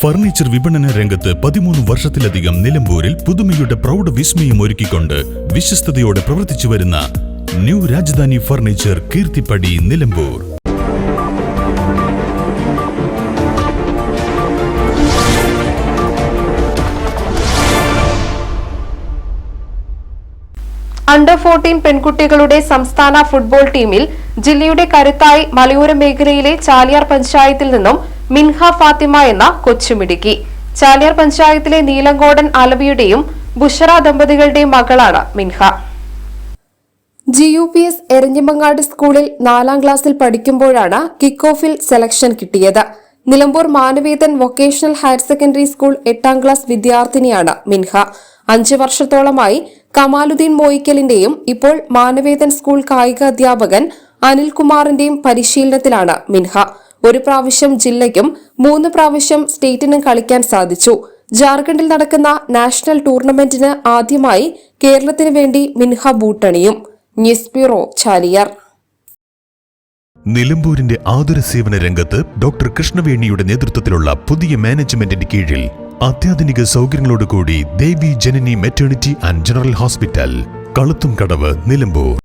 Furniture വിപണന രംഗത്ത് പതിമൂന്ന് വർഷത്തിലധികം നിലമ്പൂരിൽ പുതുമയുടെ പ്രൗഢ വിസ്മയം ഒരുക്കിക്കൊണ്ട് വിശ്വസ്തയോടെ പ്രവർത്തിച്ചു വരുന്ന new Rajadhani furniture Keerthippadi Nilambur. Under fourteen പെൺകുട്ടികളുടെ സംസ്ഥാന ഫുട്ബോൾ ടീമിൽ ജില്ലയുടെ കരുത്തായി മലയോര മേഖലയിലെ ചാലിയാർ പഞ്ചായത്തിൽ നിന്നും മിൻഹ ഫാത്തിമ എന്ന കൊച്ചുമിടുക്കി. ചാലിയാർ പഞ്ചായത്തിലെ നീലങ്കോടൻ അലവിയുടെയും ബുഷറ ദമ്പതികളുടെയും മകളാണ് Minha. G U P S Eranjimangad സ്കൂളിൽ നാലാം ക്ലാസ്സിൽ പഠിക്കുമ്പോഴാണ് കിക്ക് ഓഫിൽ സെലക്ഷൻ കിട്ടിയത്. Nilambur Manavedan vocational higher secondary school എട്ടാം ക്ലാസ് വിദ്യാർത്ഥിനിയാണ് മിൻഹ. അഞ്ചു വർഷത്തോളമായി കമാലുദ്ദീൻ മോയിക്കലിന്റെയും ഇപ്പോൾ മാനവേദൻ സ്കൂൾ കായിക അധ്യാപകൻ അനിൽകുമാറിന്റെയും പരിശീലനത്തിലാണ് മിൻഹ. ഒരു പ്രാവശ്യം ജില്ലയ്ക്കും മൂന്ന് പ്രാവശ്യം സ്റ്റേറ്റിനും കളിക്കാൻ സാധിച്ചു. ജാർഖണ്ഡിൽ നടക്കുന്ന നാഷണൽ ടൂർണമെന്റിന് ആദ്യമായി കേരളത്തിന് വേണ്ടി മിൻഹ ബൂട്ടണിയും. News bureau Chaliyar. നിലമ്പൂരിന്റെ ആതുര സേവന രംഗത്ത് ഡോക്ടർ കൃഷ്ണവേണിയുടെ നേതൃത്വത്തിലുള്ള പുതിയ മാനേജ്മെന്റിന്റെ കീഴിൽ അത്യാധുനിക സൗകര്യങ്ങളോടുകൂടി Devi Janani maternity and general hospital കളുത്തും Kadavu Nilambur.